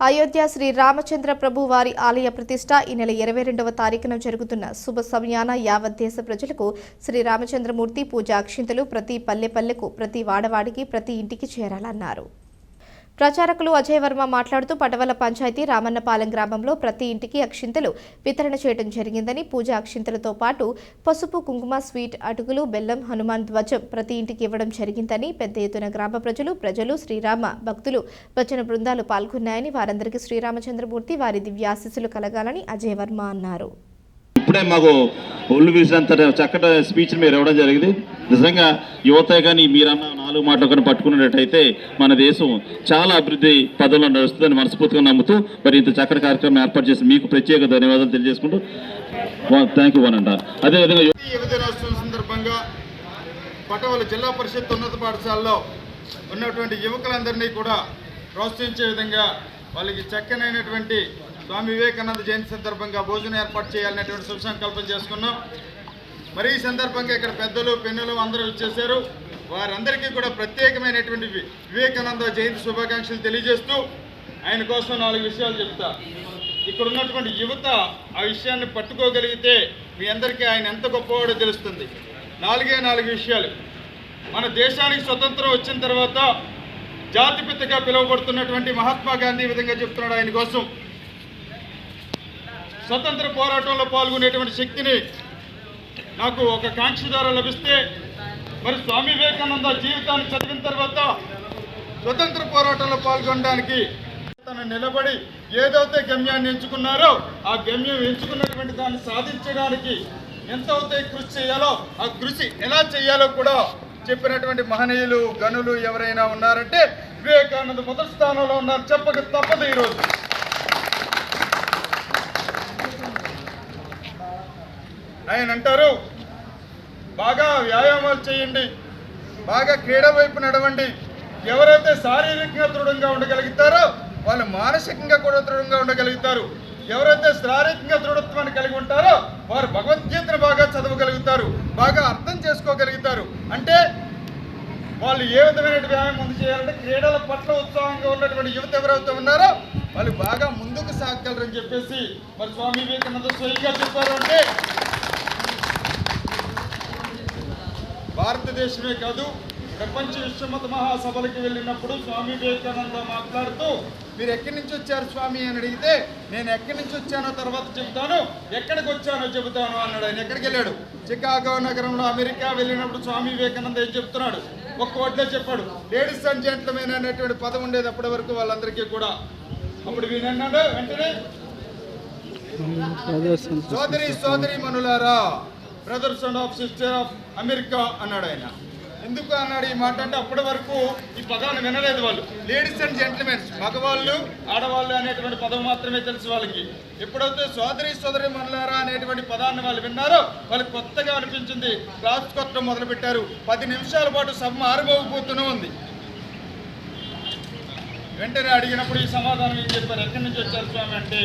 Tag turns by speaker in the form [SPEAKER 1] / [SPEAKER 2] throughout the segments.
[SPEAKER 1] అయోధ్య శ్రీ రామచంద్ర ప్రభు వారి ఆలయ ప్రతిష్ట ఈ నెల ఇరవై రెండవ తారీఖున జరుగుతున్న శుభ సమయాన యావత్ దేశ ప్రజలకు శ్రీ రామచంద్రమూర్తి పూజా అక్షింతలు ప్రతి పల్లె పల్లెకు ప్రతి వాడవాడికి ప్రతి ఇంటికి చేరాలన్నారు. ప్రచారకులు అజయ్ వర్మ మాట్లాడుతూ పటవల పంచాయతీ రామన్నపాలెం గ్రామంలో ప్రతి ఇంటికి అక్షింతలు వితరణ చేయడం జరిగిందని పూజా అక్షింతలతో పాటు పసుపు కుంకుమ స్వీట్ అటుకులు బెల్లం హనుమాన్ ధ్వజం ప్రతి ఇంటికి ఇవ్వడం జరిగిందని పెద్ద ఎత్తున గ్రామ ప్రజలు ప్రజలు శ్రీరామ భక్తులు భజన బృందాలు పాల్గొన్నాయని వారందరికీ శ్రీరామచంద్రమూర్తి వారి దివ్యాశీస్సులు కలగాలని అజయ్ వర్మ అన్నారు.
[SPEAKER 2] ఇప్పుడే మాకు ఒళ్ళు వీసినంత చక్కటి స్పీచ్ మీరు ఇవ్వడం జరిగింది. నిజంగా యువత కానీ మీరన్న నాలుగు మాటలు కానీ పట్టుకున్నట్టయితే మన దేశం చాలా అభివృద్ధి పదంలో నడుస్తుందని మనస్ఫూర్తిగా నమ్ముతూ మరి ఇంత చక్కటి కార్యక్రమం ఏర్పాటు చేసి మీకు ప్రత్యేక ధన్యవాదాలు తెలియజేసుకుంటూ థ్యాంక్ యూ వన్ అంట అదేవిధంగా యు-
[SPEAKER 3] సందర్భంగా పటవల జిల్లా పరిషత్ ఉన్నత పాఠశాలలో ఉన్నటువంటి యువకులందరినీ కూడా ప్రోత్సహించే విధంగా వాళ్ళకి చక్కనైనటువంటి స్వామి వివేకానంద జయంతి సందర్భంగా భోజనం ఏర్పాటు చేయాలనేటువంటి శుభ సంకల్పం చేసుకున్నాం. మరి ఈ సందర్భంగా ఇక్కడ పెద్దలు పెన్నులు అందరూ ఇచ్చేశారు వారందరికీ కూడా ప్రత్యేకమైనటువంటి వివేకానంద జయంతి శుభాకాంక్షలు తెలియజేస్తూ ఆయన కోసం నాలుగు విషయాలు చెప్తా. ఇక్కడ ఉన్నటువంటి యువత ఆ విషయాన్ని పట్టుకోగలిగితే మీ అందరికీ ఆయన ఎంత గొప్పవాడో తెలుస్తుంది. నాలుగే నాలుగు విషయాలు. మన దేశానికి స్వతంత్రం వచ్చిన తర్వాత జాతిపితగా పిలువబడుతున్నటువంటి మహాత్మా గాంధీ విధంగా చెప్తున్నాడు ఆయన కోసం. స్వతంత్ర పోరాటంలో పాల్గొనేటువంటి శక్తిని నాకు ఒక కాంక్ష ద్వారా లభిస్తే మరి స్వామి వివేకానంద జీవితాన్ని చదివిన తర్వాత స్వతంత్ర పోరాటంలో పాల్గొనడానికి తను నిలబడి ఏదైతే గమ్యాన్ని ఎంచుకున్నారో ఆ గమ్యం ఎంచుకున్నటువంటి దాన్ని సాధించడానికి ఎంత కృషి చేయాలో ఆ కృషి ఎలా చేయాలో కూడా చెప్పినటువంటి మహనీయులు గనులు ఎవరైనా ఉన్నారంటే వివేకానంద మొదటి స్థానంలో ఉన్నారు. చెప్పక తప్పదు ఈరోజు. ఆయన అంటారు బాగా వ్యాయామాలు చేయండి బాగా క్రీడ వైపు నడవండి. ఎవరైతే శారీరకంగా దృఢంగా ఉండగలుగుతారో వాళ్ళు మానసికంగా కూడా దృఢంగా ఉండగలుగుతారు. ఎవరైతే శారీరకంగా దృఢత్వాన్ని కలిగి ఉంటారో వారు భగవద్గీతను బాగా చదవగలుగుతారు బాగా అర్థం చేసుకోగలుగుతారు. అంటే వాళ్ళు ఏ విధమైన వ్యాయామం ముందు చేయాలంటే క్రీడల పట్ల ఉత్సాహంగా ఉన్నటువంటి యువత ఎవరైతే ఉన్నారో వాళ్ళు బాగా ముందుకు సాగలరని చెప్పేసి మరి స్వామి వివేకానంద స్వయంగా చెప్పారు అంటే భారతదేశమే కాదు ప్రపంచ విశ్వమత మహాసభలకు వెళ్ళినప్పుడు స్వామి వివేకానంద మాట్లాడుతూ మీరు ఎక్కడి నుంచి వచ్చారు స్వామి? అని అడిగితే నేను ఎక్కడి నుంచి వచ్చానో తర్వాత చెబుతాను ఎక్కడికి వచ్చానో చెబుతాను అన్నాడు. ఆయన ఎక్కడికి వెళ్ళాడు? చికాగో నగరంలో అమెరికా వెళ్ళినప్పుడు స్వామి వివేకానంద ఏం చెప్తున్నాడు? ఒక్క వడ్లో చెప్పాడు. లేడీస్ అండ్ జెంట్లమైన అనేటువంటి పదం ఉండేది అప్పటి వరకు వాళ్ళందరికీ కూడా. అప్పుడు వీనన్నాడు వెంటనే సోదరి సోదరి మనులారా brothers and of sister of America అన్నాడు ఆయన. ఎందుకు అన్నాడు ఈ మాట అంటే అప్పటి వరకు ఈ పదాన్ని వినలేదు వాళ్ళు. లేడీస్ అండ్ జెంట్మెన్స్ మగవాళ్ళు ఆడవాళ్ళు అనేటువంటి పదం మాత్రమే తెలుసు వాళ్ళకి. ఎప్పుడైతే సోదరి సోదరి మనలారా అనేటువంటి పదాన్ని వాళ్ళు విన్నారో వాళ్ళకి కొత్తగా అనిపించింది. క్లాస్ కొట్టడం మొదలుపెట్టారు. పది నిమిషాల పాటు సభ ఆరుమోగిపోతూనే ఉంది. వెంటనే అడిగినప్పుడు ఈ సమాధానం ఏం చెప్పారు? ఎక్కడి నుంచి వచ్చారు స్వామి అంటే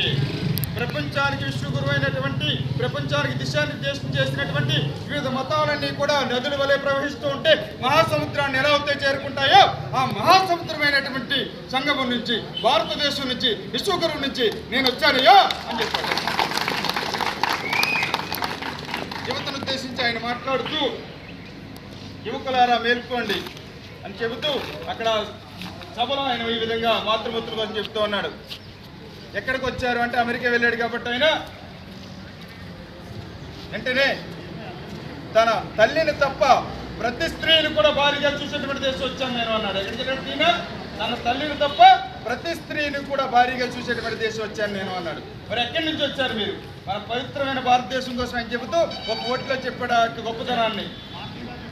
[SPEAKER 3] ప్రపంచానికి విశ్వగురువైనటువంటి ప్రపంచానికి దిశానిర్దేశం చేసినటువంటి వివిధ మతాలన్నీ కూడా నదుల వలె ప్రవహిస్తూ ఉంటే మహాసముద్రాన్ని ఎలా అయితే చేరుకుంటాయో ఆ మహాసముద్రమైనటువంటి సంగమం నుంచి భారతదేశం నుంచి విశ్వగురువు నుంచి నేను వచ్చానయ్యో అని చెప్పాడు. యువతను ఉద్దేశించి ఆయన మాట్లాడుతూ యువకులారా మేల్కోండి అని చెబుతూ అక్కడ సభలో ఆయన ఈ విధంగా మాతృమూర్తులు అని చెప్తూ ఉన్నాడు. ఎక్కడికి వచ్చారు అంటే అమెరికా వెళ్ళాడు కాబట్టి ఆయన వెంటనే తన తల్లిని తప్ప ప్రతి స్త్రీని కూడా భారీగా చూసేటువంటి దేశం వచ్చాను నేను అన్నాడు. ఎక్కడికి తన తల్లిని తప్ప ప్రతి స్త్రీని కూడా భారీగా చూసేటువంటి దేశం వచ్చాను నేను అన్నాడు. మరి ఎక్కడి నుంచి వచ్చారు మీరు? మన పవిత్రమైన భారతదేశం కోసం అని చెబుతూ ఒక ఓట్లో చెప్పాడు ఆ గొప్పతనాన్ని.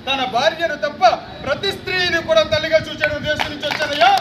[SPEAKER 3] తన భార్యను తప్ప ప్రతి స్త్రీని కూడా తల్లిగా చూసేటువంటి దేశం నుంచి వచ్చానయ్యా.